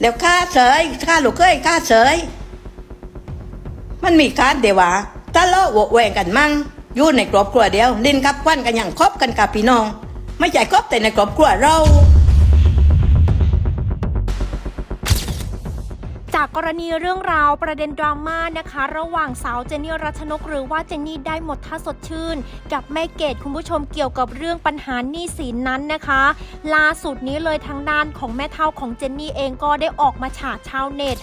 แล้วข้าเสยข้าลูกเคยข้าเสยมันมีการเดี๋ยวว่าถ้าเลาะโวแวงกันมั่งอยู่ในครอบครัวเดียวลินกับควันกันอย่างครบกันกับพี่น้อง ไม่ใช่ครบแต่ในครอบครัวเรา จากกรณีเรื่องราวประเด็นดราม่านะคะ ระหว่างสาวเจนนี่รัชนกหรือว่าเจนนี่ได้หมดท่าสดชื่น กับแม่เกดคุณผู้ชมเกี่ยวกับเรื่องปัญหาหนี้สินนั้นนะคะ ล่าสุดนี้เลยทางด้านของแม่เท่าของเจนนี่เองก็ได้ออกมาฉาชาวเน็ต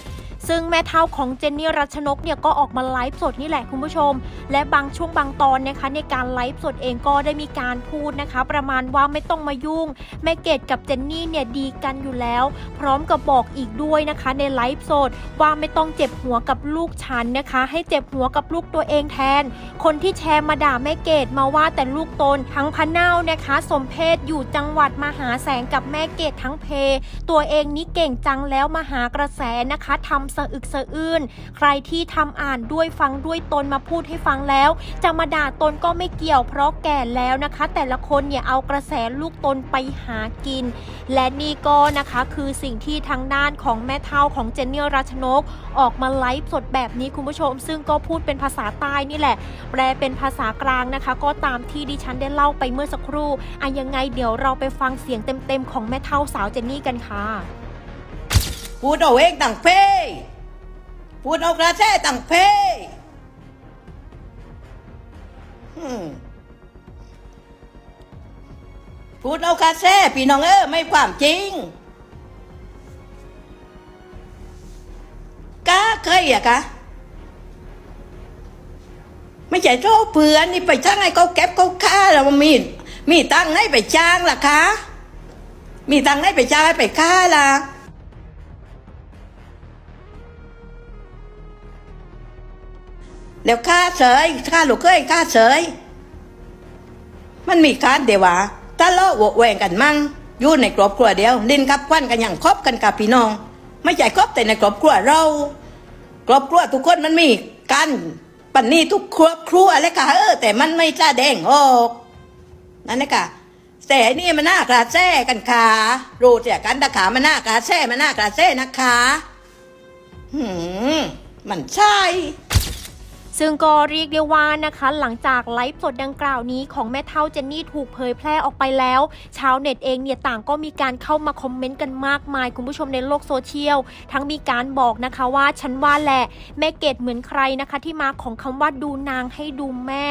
ซึ่งแม่เท่าของเจนนี่รัชนกเนี่ยก็ออกมาไลฟ์สดนี่แหละคุณผู้ชม และบางช่วงบางตอนนะคะในการไลฟ์สดเองก็ได้มีการพูดนะคะ ประมาณว่าไม่ต้องมายุ่ง แม่เกดกับเจนนี่เนี่ยดีกันอยู่แล้ว พร้อมกับบอกอีกด้วยนะคะในไลฟ์สดว่าไม่ต้องเจ็บหัวกับลูกฉันนะคะ ให้เจ็บหัวกับลูกตัวเองแทน คนที่แชร์มาด่าแม่เกดมาว่าแต่ลูกตนทั้งพะเน่านะคะ สมเพศอยู่จังหวัดมหาแสงกับแม่เกดทั้งเพ ตัวเองนี่เก่งจังแล้วมาหากระแสนะคะทำสะอึกสะอื้นใครที่ทำอ่านด้วยฟังด้วยตนมาพูดให้ฟังแล้ว จะมาด่าตนก็ไม่เกี่ยวเพราะแก่แล้วนะคะ แต่ละคนเนี่ยเอากระแสลูกตนไปหากิน และนี่ก็นะคะคือสิ่งที่ทางด้านของแม่เท่าของเจนนี่รัชนก ออกมาไลฟ์สดแบบนี้คุณผู้ชม ซึ่งก็พูดเป็นภาษาใต้นี่แหละ แปลเป็นภาษากลางนะคะ ก็ตามที่ดิฉันได้เล่าไปเมื่อสักครู่อะยังไงเดี๋ยวเราไปฟังเสียงเต็มๆของแม่เท่าสาวเจนนี่กันค่ะ พูดเอาเองต่างเพ่พูดเอากระแสต่างเพ่อืมพูดเอากระแสพี่น้องเออไม่ความจริงกาเคยอะกะไม่ใช่โทษเพื่อนนี่ไปจ้างให้เขาเก็บเขาฆ่าแล้วมันมีมีตังให้ไปจ้างล่ะคะ มีตังให้ไปจ้างให้ไปฆ่าล่ะ แล้วข้าเสยข้าลูกเคยข้าเสยมันมีการเดียวว่าถ้าเลาะโวแหวงกันมั่งอยู่ในครอบครัวเดียวลินกับควันกันอย่างคบกันกับพี่น้อง ไม่ใช่คบแต่ในครอบครัวเราครอบครัวทุกคนมันมีกันปันนี้ทุกครอบครัวเลยค่ะเออแต่มันไม่จ้าแดงออกนั่นนะค่ะแต่นี่มันน่ากระแซ่กันค่ะรู้เสียกันตะขามันน่ากระแซ่มันน่ากระแซ่นะคะหืมมันใช่ ซึ่งก็เรียกได้ว่านะคะ หลังจากไลฟ์สดดังกล่าวนี้ของแม่เท่าเจนนี่ถูกเผยแพร่ออกไปแล้ว ชาวเน็ตเองเนี่ยต่างก็มีการเข้ามาคอมเมนต์กันมากมาย คุณผู้ชมในโลกโซเชียล ทั้งมีการบอกนะคะว่าฉันว่าแหละแม่เกดเหมือนใครนะคะ ที่มาของคำว่าดูนางให้ดูแม่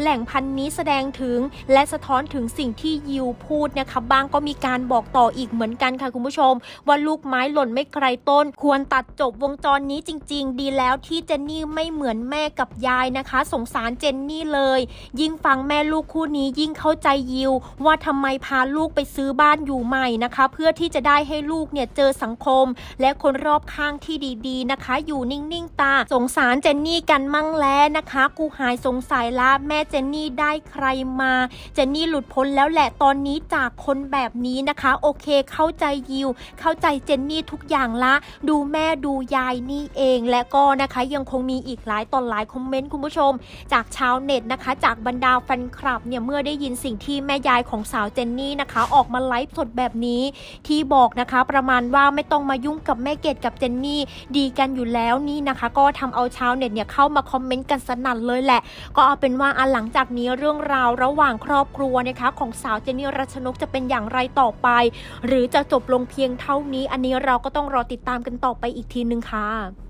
แหล่งพันนี้แสดงถึง และสะท้อนถึงสิ่งที่ยิวพูดนะคะบางก็มีการบอกต่ออีกเหมือนกันค่ะคุณผู้ชม ว่าลูกไม้หล่นไม่ไกลต้น ควรตัดจบวงจรนี้จริง ๆ ดีแล้วที่เจนนี่ไม่เหมือนแม่กับยายนะคะ สงสารเจนนี่เลย ยิ่งฟังแม่ลูกคู่นี้ยิ่งเข้าใจยิว ว่าทำไมพาลูกไปซื้อบ้านอยู่ใหม่นะคะ เพื่อที่จะได้ให้ลูกเนี่ยเจอสังคม และคนรอบข้างที่ดีๆนะคะ อยู่นิ่งๆตา สงสารเจนนี่กันมั่งแล้วนะคะ กูหายสงสัยละแม่เจนนี่ได้ใครมา เจนนี่หลุดพ้นแล้วแหละตอนนี้จากคนแบบนี้นะคะ โอเคเข้าใจยิว เข้าใจเจนนี่ทุกอย่างละ ดูแม่ดูยายนี่เองและก็นะคะยังคงมีอีกหลายตอนหลายคอมอมเมนต์คุณผู้ชม จากชาวเน็ตนะคะ จากบรรดาแฟนคลับเนี่ยเมื่อได้ยินสิ่งที่แม่ยายของสาวเจนนี่นะคะ ออกมาไลฟ์สดแบบนี้ที่บอกนะคะประมาณว่าไม่ต้องมายุ่งกับแม่เกดกับเจนนี่ดีกันอยู่แล้วนี่นะคะ ก็ทำเอาชาวเน็ตเนี่ยเข้ามาคอมเมนต์กันสนั่นเลยแหละ ก็เอาเป็นว่าอันหลังจากนี้เรื่องราวระหว่างครอบครัวนะคะ ของสาวเจนนี่รัชนกจะเป็นอย่างไรต่อไป หรือจะจบลงเพียงเท่านี้ อันนี้เราก็ต้องรอติดตามกันต่อไปอีกทีนึงค่ะ